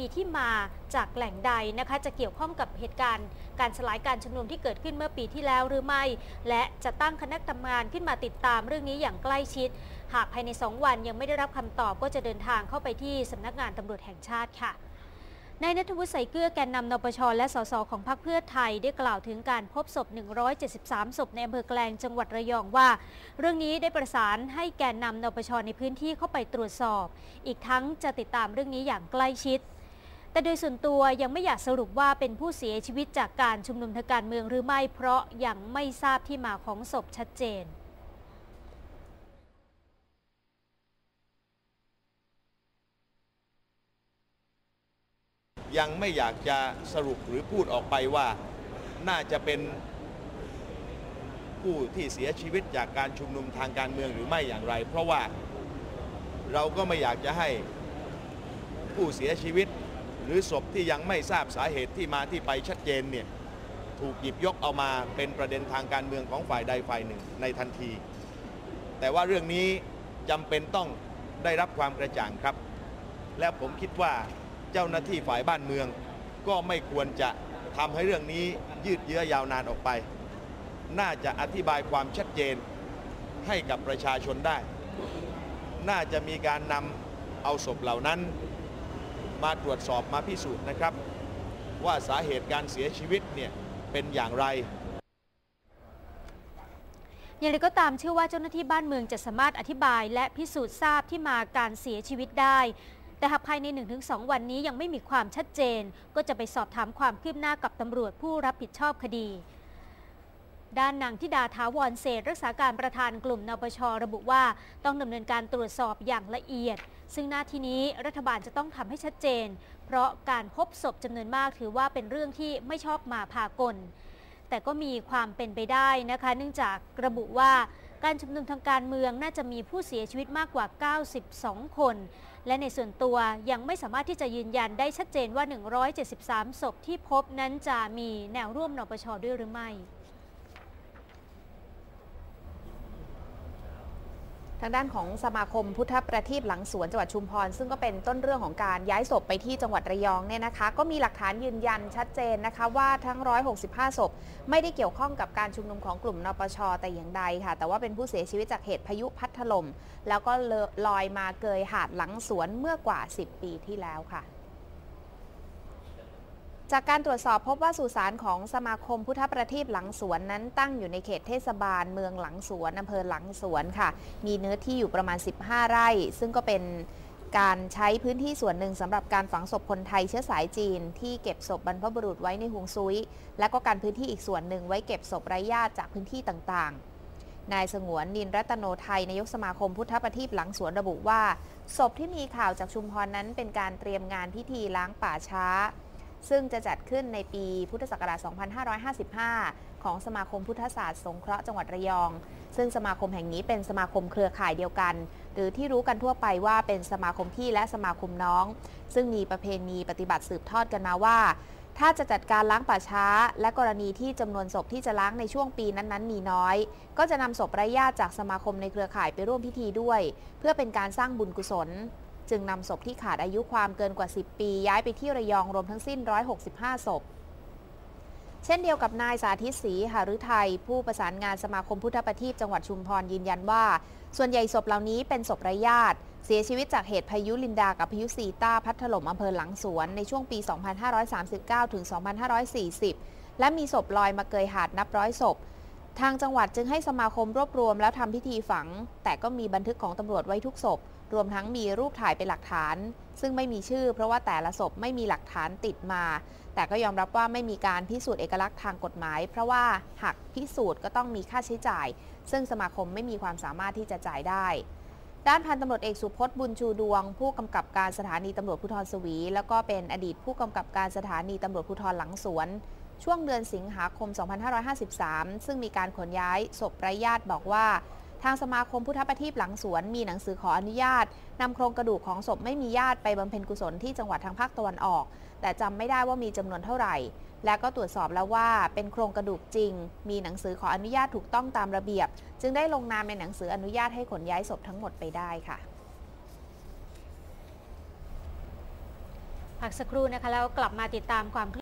มีที่มาจากแหล่งใดนะคะจะเกี่ยวข้องกับเหตุการณ์การสลายการชุมนุมที่เกิดขึ้นเมื่อปีที่แล้วหรือไม่ และจะตั้งคณะทำงานขึ้นมาติดตามเรื่องนี้อย่างใกล้ชิด หากภายใน 2 วันยังไม่ได้รับคำตอบก็จะเดินทางเข้าไปที่สำนักงานตำรวจแห่งชาติค่ะนายนัทวุฒิใสเกลือแกนนำนปชและสสของพรรคเพื่อไทยได้กล่าวถึงการพบศพ 173 ศพในอำเภอแกลงจังหวัดระยองว่า เรื่องนี้ได้ประสานให้แกนนำนปชในพื้นที่เข้าไปตรวจสอบ อีกทั้งจะติดตามเรื่องนี้อย่างใกล้ชิด แต่โดยส่วนตัวยังไม่อยากสรุปว่าเป็นผู้เสียชีวิตจากการชุมนุมทางการเมืองหรือไม่ เพราะยังไม่ทราบที่มาของศพชัดเจนยังไม่อยากจะสรุปหรือพูดออกไปว่าน่าจะเป็นผู้ที่เสียชีวิตจากการชุมนุมทางการเมืองหรือไม่อย่างไร เพราะว่าเราก็ไม่อยากจะให้ผู้เสียชีวิต หรือศพที่ยังไม่ทราบสาเหตุที่มาที่ไปชัดเจนเนี่ยถูกหยิบยกเอามาเป็นประเด็นทางการเมืองของฝ่ายใดฝ่ายหนึ่งในทันที แต่ว่าเรื่องนี้จำเป็นต้องได้รับความกระจ่างครับ และผมคิดว่าเจ้าหน้าที่ฝ่ายบ้านเมือง ก็ไม่ควรจะทำให้เรื่องนี้ยืดเยื้อยาวนานออกไป น่าจะอธิบายความชัดเจนให้กับประชาชนได้ น่าจะมีการนำเอาศพเหล่านั้น มาตรวจสอบมาพิสูจน์นะครับ ว่าสาเหตุการเสียชีวิตเนี่ยเป็นอย่างไรอย่างไรก็ตามเชื่อว่าเจ้าหน้าที่บ้านเมืองจะสามารถอธิบาย และพิสูจน์ทราบที่มาการเสียชีวิตได้ แต่หากภายใน 1-2 วันนี้ยังไม่มีความชัดเจน ก็จะไปสอบถามความคืบหน้ากับตำรวจผู้รับผิดชอบคดี ด้านนางธิดาถาวรเศษรักษาการประธานกลุ่มนปชระบุว่าต้องดำเนินการตรวจสอบอย่างละเอียด ซึ่งหน้าที่นี้รัฐบาลจะต้องทำให้ชัดเจน เพราะการพบศพจำนวนมากถือว่าเป็นเรื่องที่ไม่ชอบมาพากล แต่ก็มีความเป็นไปได้นะคะ เนื่องจากระบุว่าการชุมนุมทางการเมืองน่าจะมีผู้เสียชีวิตมากกว่า 92 คน และในส่วนตัวยังไม่สามารถที่จะยืนยันได้ชัดเจนว่า 173 ศพที่พบนั้นจะมีแนวร่วมนปชด้วยหรือไม่ ทางด้านของสมาคมพุทธประทีปหลังสวนจังหวัดชุมพร ซึ่งก็เป็นต้นเรื่องของการย้ายศพไปที่จังหวัดระยองเนี่ยนะคะ ก็มีหลักฐานยืนยันชัดเจนนะคะว่าทั้ง 165 ศพ ไม่ได้เกี่ยวข้องกับการชุมนุมของกลุ่มนปช แต่อย่างใดค่ะ แต่ว่าเป็นผู้เสียชีวิตจากเหตุพายุพัดถล่มแล้วก็ลอยมาเกยหาดหลังสวนเมื่อกว่า 10 ปีที่แล้วค่ะ จากการตรวจสอบพบว่าสุสานของสมาคมพุทธประทีปหลังสวนนั้นตั้งอยู่ในเขตเทศบาลเมืองหลังสวนอำเภอหลังสวนค่ะ มีเนื้อที่อยู่ประมาณ 15 ไร่ ซึ่งก็เป็นการใช้พื้นที่ส่วนหนึ่งสำหรับการฝังศพคนไทยเชื้อสายจีน ที่เก็บศพบรรพบุรุษไว้ในฮวงซุย และก็การพื้นที่อีกส่วนหนึ่งไว้เก็บศพไร้ญาติจากพื้นที่ต่างๆ นายสงวนนินรัตโนไทยนายกสมาคมพุทธประทีปหลังสวนระบุว่า ศพที่มีข่าวจากชุมพรนั้นเป็นการเตรียมงานพิธีล้างป่าช้า ซึ่งจะจัดขึ้นในปีพุทธศักราช 2555 ของสมาคมพุทธศาสตร์สงเคราะห์จังหวัดระยอง ซึ่งสมาคมแห่งนี้เป็นสมาคมเครือข่ายเดียวกัน หรือที่รู้กันทั่วไปว่าเป็นสมาคมพี่และสมาคมน้อง ซึ่งมีประเพณีปฏิบัติสืบทอดกันมาว่า ถ้าจะจัดการล้างป่าช้า และกรณีที่จำนวนศพที่จะล้างในช่วงปีนั้นๆ มีน้อย ก็จะนำศพไร้ญาติจากสมาคมในเครือข่ายไปร่วมพิธีด้วย เพื่อเป็นการสร้างบุญกุศล จึงนำศพที่ขาดอายุความเกินกว่า 10 ปี ย้ายไปที่ระยองรวมทั้งสิ้น 165 ศพ เช่นเดียวกับนายสาธิตศรีหฤทัยผู้ประสานงานสมาคมพุทธประทีปจังหวัดชุมพรยืนยันว่า ส่วนใหญ่ศพเหล่านี้เป็นศพร้ญาติเสียชีวิตจากเหตุพายุลินดากับพายุซีต้าพัดถล่มอำเภอหลังสวนในช่วงปี 2539 ถึง 2540 และมีศพลอยมาเกยหาดนับร้อยศพ ทางจังหวัดจึงให้สมาคมรวบรวมแล้วทำพิธีฝัง แต่ก็มีบันทึกของตำรวจไว้ทุกศพ รวมทั้งมีรูปถ่ายเป็นหลักฐาน ซึ่งไม่มีชื่อ เพราะว่าแต่ละศพไม่มีหลักฐานติดมา แต่ก็ยอมรับว่าไม่มีการพิสูจน์เอกลักษณ์ทางกฎหมาย เพราะว่าหากพิสูจน์ก็ต้องมีค่าใช้จ่าย ซึ่งสมาคมไม่มีความสามารถที่จะจ่ายได้ด้านพันตำรวจเอกสุพจน์บุญชูดวง ผู้กำกับการสถานีตำรวจภูธรสวี แล้วก็เป็นอดีตผู้กำกับการสถานีตำรวจภูธรหลังสวน ช่วงเดือนสิงหาคม 2553 ซึ่งมีการขนย้ายศพไร้ญาติบอกว่า ทางสมาคมพุทธประทีปหลังสวนมีหนังสือขออนุญาตนำโครงกระดูกของศพไม่มีญาติไปบำเพ็ญกุศลที่จังหวัดทางภาคตะวันออก แต่จำไม่ได้ว่ามีจำนวนเท่าไหร่ และก็ตรวจสอบแล้วว่าเป็นโครงกระดูกจริง มีหนังสือขออนุญาตถูกต้องตามระเบียบ จึงได้ลงนามในหนังสืออนุญาตให้ขนย้ายศพทั้งหมดไปได้ค่ะพักสักครู่นะคะแล้วกลับมาติดตามความ